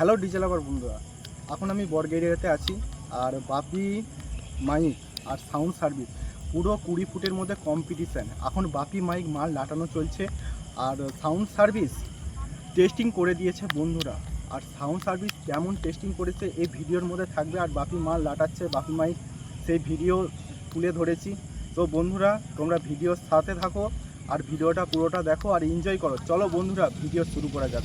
Hello diesel আবার বন্ধুরা, এখন আমি বরগেরিয়াতে আছি আর বাপি, মাইক আর সাউন্ড সার্ভিস, পুরো কুড়ি ফুটের মধ্যে কম্পিটিশান এখন বাপি, মাইক, মাল লাটানো চলছে আর সাউন্ড সার্ভিস টেস্টিং করে দিয়েছে বন্ধুরা। আর সাউন্ড সার্ভিস কেমন টেস্টিং করেছে এই ভিডিওর মধ্যে থাকবে আর বাপি মাল লাটাচ্ছে বাপি, মাইক সেই ভিডিও তুলে ধরেছি। তো বন্ধুরা, তোমরা ভিডিওর সাথে থাকো আর ভিডিওটা পুরোটা দেখো আর এনজয় করো। চলো বন্ধুরা, ভিডিও শুরু করা যাক।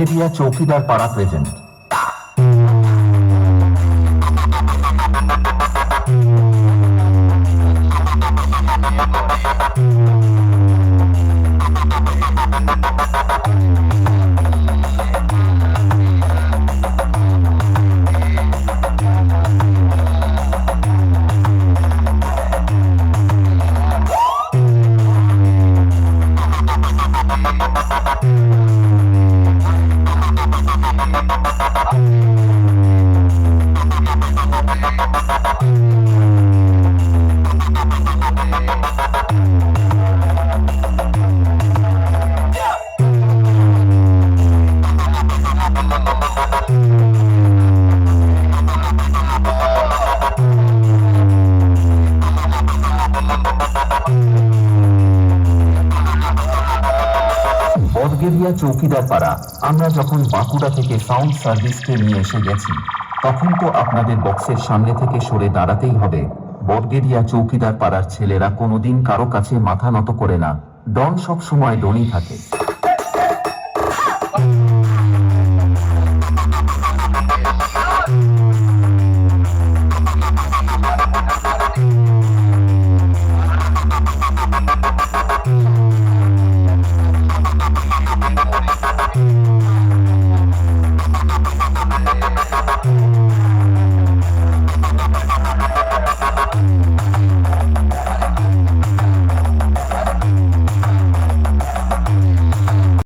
বটগেরিয়া চৌকিদার পাড়া প্রেজেন্ট Thank তেতুলিয়া চৌকিদার পাড়া, আমরা যখন বাঁকুড়া থেকে সাউন্ড সার্ভিসকে নিয়ে এসে গেছি, তখন তো আপনাদের বক্সের সামনে থেকে সরে দাঁড়াতেই হবে। বর্গেরিয়া চৌকিদার পাড়ার ছেলেরা কোনোদিন কারও কাছে মাথা নত করে না। ডন সব সময় ডনই থাকে।